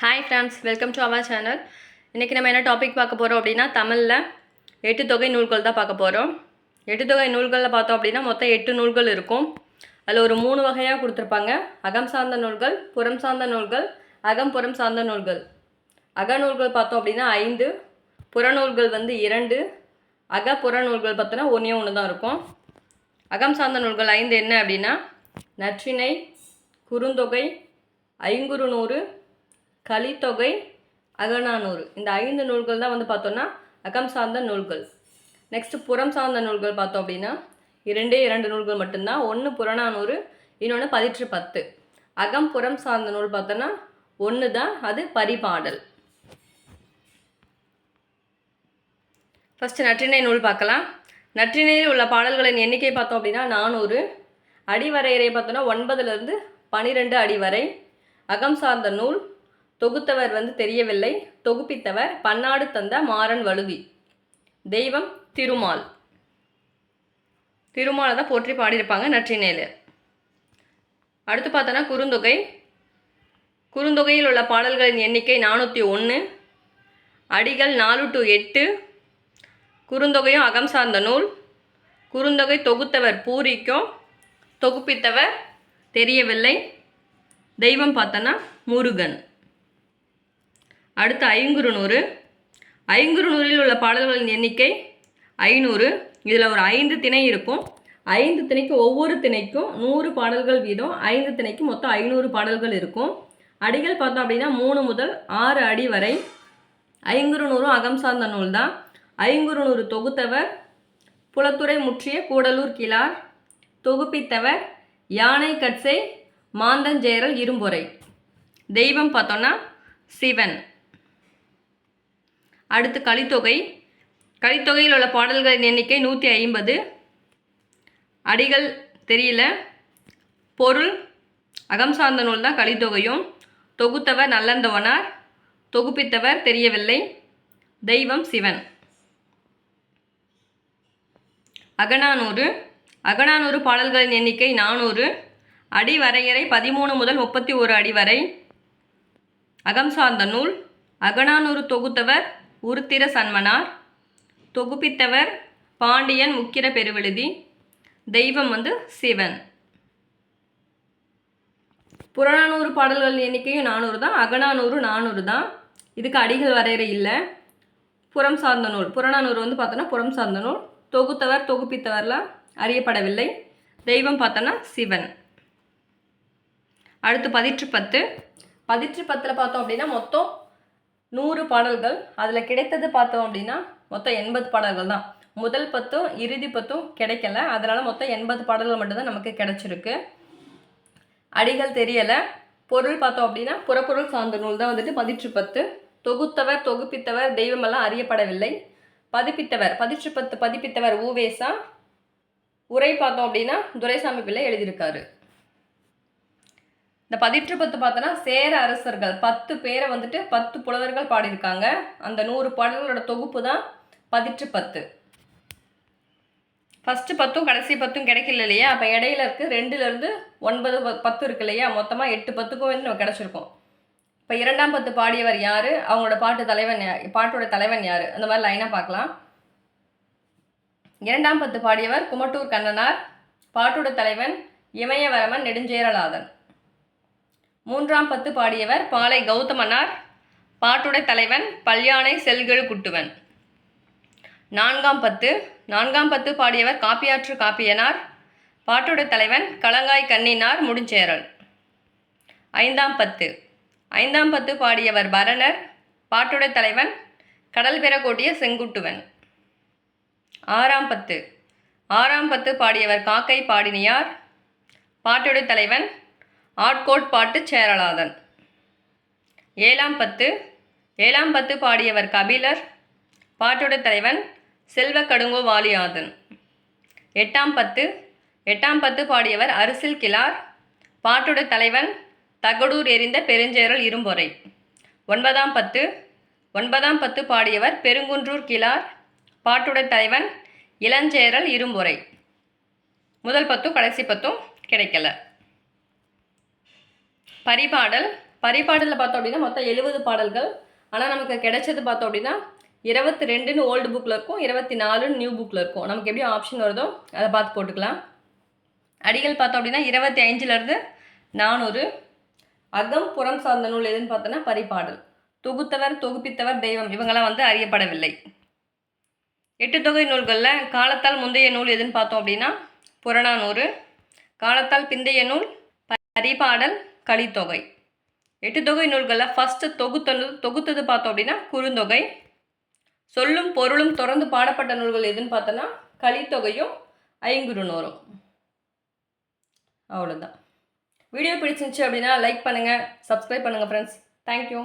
Hi friends welcome to our channel இன்றைக்கி நம்ம என்ன டாபிக் பார்க்க போகிறோம் அப்படின்னா தமிழில் எட்டு தொகை நூல்கள் தான் பார்க்க போகிறோம் எட்டு தொகை நூல்களில் பார்த்தோம் அப்படின்னா மொத்தம் எட்டு நூல்கள் இருக்கும். அதில் ஒரு மூணு வகையாக கொடுத்துருப்பாங்க. அகம் சார்ந்த நூல்கள் புறம் சார்ந்த நூல்கள் அகம் புறம் சார்ந்த நூல்கள். அகநூல்கள் பார்த்தோம் அப்படின்னா ஐந்து. புறநூல்கள் வந்து இரண்டு. அக புறநூல்கள் பார்த்தோன்னா ஒன்றே ஒன்று தான் இருக்கும். அகம் சார்ந்த நூல்கள் ஐந்து என்ன அப்படின்னா நற்றிணை குறுந்தொகை ஐங்குறுநூறு கலித்தொகை அகநானூறு. இந்த ஐந்து நூல்கள் தான் வந்து பார்த்தோன்னா அகம் சார்ந்த நூல்கள். நெக்ஸ்ட் புறம் சார்ந்த நூல்கள் பார்த்தோம் அப்படின்னா இரண்டே இரண்டு நூல்கள் மட்டும்தான். ஒன்று புறநானூறு இன்னொன்று பதிற்று பத்து அகம் புறம் சார்ந்த நூல் பார்த்தோன்னா ஒன்று தான் அது பரிபாடல். ஃபஸ்ட்டு நற்றிணை நூல் பார்க்கலாம். நற்றிணையில் உள்ள பாடல்களின் எண்ணிக்கை பார்த்தோம் அப்படின்னா நானூறு. அடிவரையறை பார்த்தோன்னா ஒன்பதுலேருந்து பனிரெண்டு அடி வரை அகம் சார்ந்த நூல் தொகுத்தவர் வந்து தெரியவில்லை. தொகுப்பித்தவர் பன்னாடு தந்த மாறன் வழுதி. தெய்வம் திருமால். திருமாலை தான் போற்றி பாடியிருப்பாங்க நற்றினேலு. அடுத்து பார்த்தோன்னா குறுந்தொகை. குறுந்தொகையில் உள்ள பாடல்களின் எண்ணிக்கை நானூற்றி ஒன்று அடிகள் நாலு டு எட்டு. குறுந்தொகையும் அகம் சார்ந்த நூல். குறுந்தொகை தொகுத்தவர் பூரிக்கும். தொகுப்பித்தவர் தெரியவில்லை. தெய்வம் பார்த்தோன்னா முருகன். அடுத்து ஐங்குறுநூறு. ஐங்குறுநூறில் உள்ள பாடல்களின் எண்ணிக்கை ஐநூறு. இதில் ஒரு ஐந்து திணை இருக்கும். ஐந்து திணைக்கு ஒவ்வொரு திணைக்கும் நூறு பாடல்கள் வீதம். ஐந்து திணைக்கு மொத்தம் ஐநூறு பாடல்கள் இருக்கும். அடிகள் பார்த்தோம் அப்படின்னா மூணு முதல் ஆறு அடி வரை. ஐங்குறுநூறும் அகம் சார்ந்த நூல் தான். ஐங்குறுநூறு தொகுத்தவர் புலத்துறை முற்றிய கூடலூர் கிளார் தொகுப்பித்தவர் யானை கட்சை மாந்தஞ்சேரல் இரும்பொறை. தெய்வம் பார்த்தோன்னா சிவன். அடுத்து கலித்தொகை. கலித்தொகையில் உள்ள பாடல்களின் எண்ணிக்கை நூற்றி ஐம்பது. அடிகள் தெரியல. பொருள் அகம் சார்ந்த நூல் தான் கலித்தொகையும். தொகுத்தவர் நல்லந்தவனார் தொகுப்பித்தவர் தெரியவில்லை. தெய்வம் சிவன். அகநானூறு. அகநானூறு பாடல்களின் எண்ணிக்கை நானூறு. அடி வரையறை பதிமூணு முதல் முப்பத்தி ஒரு அடி வரை. அகம் சார்ந்த நூல். அகநானூறு தொகுத்தவர் உருத்திர சன்மனார் தொகுப்பித்தவர் பாண்டியன் முக்கிர பெருவெழுதி தெய்வம் வந்து சிவன். புறநானூறு பாடல்கள் எண்ணிக்கையும் நானூறு தான் அகநானூறு நானூறு தான். இதுக்கு அடிகள் வரையறை இல்லை. புறம் சார்ந்த நூல் புறநானூறு வந்து பார்த்தோன்னா புறம் சார்ந்த நூல். தொகுத்தவர் தொகுப்பித்தவர்லாம் அறியப்படவில்லை. தெய்வம் பார்த்தோன்னா சிவன். அடுத்து பதிற்று பத்து பதிற்று பத்தில் பார்த்தோம் அப்படின்னா மொத்தம் நூறு பாடல்கள் அதில் கிடைத்தது பார்த்தோம் அப்படின்னா மொத்தம் எண்பது பாடல்கள் தான். முதல் பத்தும் இறுதி பத்தும் கிடைக்கல. அதனால் மொத்தம் எண்பது பாடல்கள் மட்டும்தான் நமக்கு கிடைச்சிருக்கு. அடிகள் தெரியலை. பொருள் பார்த்தோம் அப்படின்னா புறப்பொருள் சார்ந்த நூல் தான் வந்துட்டு பதிற்று பத்து தொகுத்தவர் தொகுப்பித்தவர் தெய்வமெல்லாம் அறியப்படவில்லை. பதிப்பித்தவர் பதிற்று பத்து பதிப்பித்தவர் ஊவேசா. உரை பார்த்தோம் அப்படின்னா துரைசாமி பிள்ளை எழுதியிருக்காரு. இந்த பதிற்று பத்து பார்த்தோன்னா சேர அரசர்கள் பத்து பேரை வந்துட்டு பத்து புலவர்கள் பாடியிருக்காங்க. அந்த நூறு பாடல்களோட தொகுப்பு தான் பதிற்று பத்து ஃபஸ்ட்டு பத்தும் கடைசி பத்தும் கிடைக்கல இல்லையா? அப்போ இடையில இருக்குது ரெண்டுலேருந்து ஒன்பது ப- பத்து இருக்கு இல்லையா? மொத்தமாக எட்டு பத்துக்கும் வந்து நம்ம கிடச்சிருக்கோம். இப்போ இரண்டாம் பத்து பாடியவர் யார்? அவங்களோட பாட்டு தலைவன் யா- பாட்டோட தலைவன் யார்? அந்த மாதிரி லைனாக பார்க்கலாம். இரண்டாம் பத்து பாடியவர் குமட்டூர் கண்ணனார் பாட்டோட தலைவன் இமயவரமன் நெடுஞ்சேரலாதன். மூன்றாம் பத்து பாடியவர் பாலை கௌதமனார் பாட்டுடை தலைவன் பல்யானை செல்கெழு குட்டுவன். நான்காம் பத்து நான்காம் பத்து பாடியவர் காப்பியாற்று காப்பியனார் பாட்டுடை தலைவன் களங்காய் கண்ணினார் முடிஞ்சேரல் ஐந்தாம் பத்து ஐந்தாம் பத்து பாடியவர் பரணர் பாட்டுடை தலைவன் கடல் பெறக்கூடிய செங்குட்டுவன். ஆறாம் பத்து ஆறாம் பத்து பாடியவர் காக்கை பாடினியார் பாட்டுடை தலைவன் ஆட்கோட் பாட்டு சேரலாதன். ஏழாம் பத்து ஏழாம் பத்து பாடியவர் கபிலர் பாட்டுடைய தலைவன் செல்வ கடுங்கோ வாலியாதன் எட்டாம் பத்து எட்டாம் பத்து பாடியவர் அரிசில் கிளார் பாட்டுடைய தலைவன் தகடூர் எறிந்த பெருஞ்சேரல் இரும்பொறை. ஒன்பதாம் பத்து ஒன்பதாம் பத்து பாடியவர் பெருங்குன்றூர் கிளார் பாட்டுடைய தலைவன் இளஞ்சேரல் இரும்பொறை. முதல் பத்தும் கடைசி பத்தும் கிடைக்கல. பரிபாடல். பரிபாடலில் பார்த்தோம் அப்படின்னா மொத்தம் எழுபது பாடல்கள். ஆனால் நமக்கு கிடைச்சது பார்த்தோம் அப்படின்னா இருபத்தி ரெண்டுன்னு ஓல்டு புக்கில் இருக்கும் இருபத்தி நாலுன்னு நியூ புக்கில் இருக்கும். நமக்கு எப்படி ஆப்ஷன் வருதோ அதை பார்த்து போட்டுக்கலாம். அடிகள் பார்த்தோம் அப்படின்னா இருபத்தி ஐந்துலேருந்து நானூறு. அகம் புறம் சார்ந்த நூல் எதுன்னு பார்த்தோன்னா பரிபாடல். தொகுத்தவர் தொகுப்பித்தவர் தெய்வம். இவங்கெல்லாம் வந்து அறியப்படவில்லை. எட்டு தொகை நூல்களில் காலத்தால் முந்தைய நூல் எதுன்னு பார்த்தோம் அப்படின்னா புறநானூறு. காலத்தால் பிந்தைய நூல் பரிபாடல். கலித்தொகை. எட்டு தொகை நூல்களில் ஃபஸ்ட்டு தொகுத்தது தொகுத்தது பார்த்தோம் அப்படின்னா குறுந்தொகை. சொல்லும் பொருளும் தொடர்ந்து பாடப்பட்ட நூல்கள் எதுன்னு பார்த்தோன்னா கலித்தொகையும் ஐங்குறுநூறும். அவ்வளோதான் வீடியோ பிடிச்சிருந்துச்சு அப்படின்னா லைக் பண்ணுங்கள் சப்ஸ்கிரைப் பண்ணுங்கள் ஃப்ரெண்ட்ஸ் தேங்க்யூ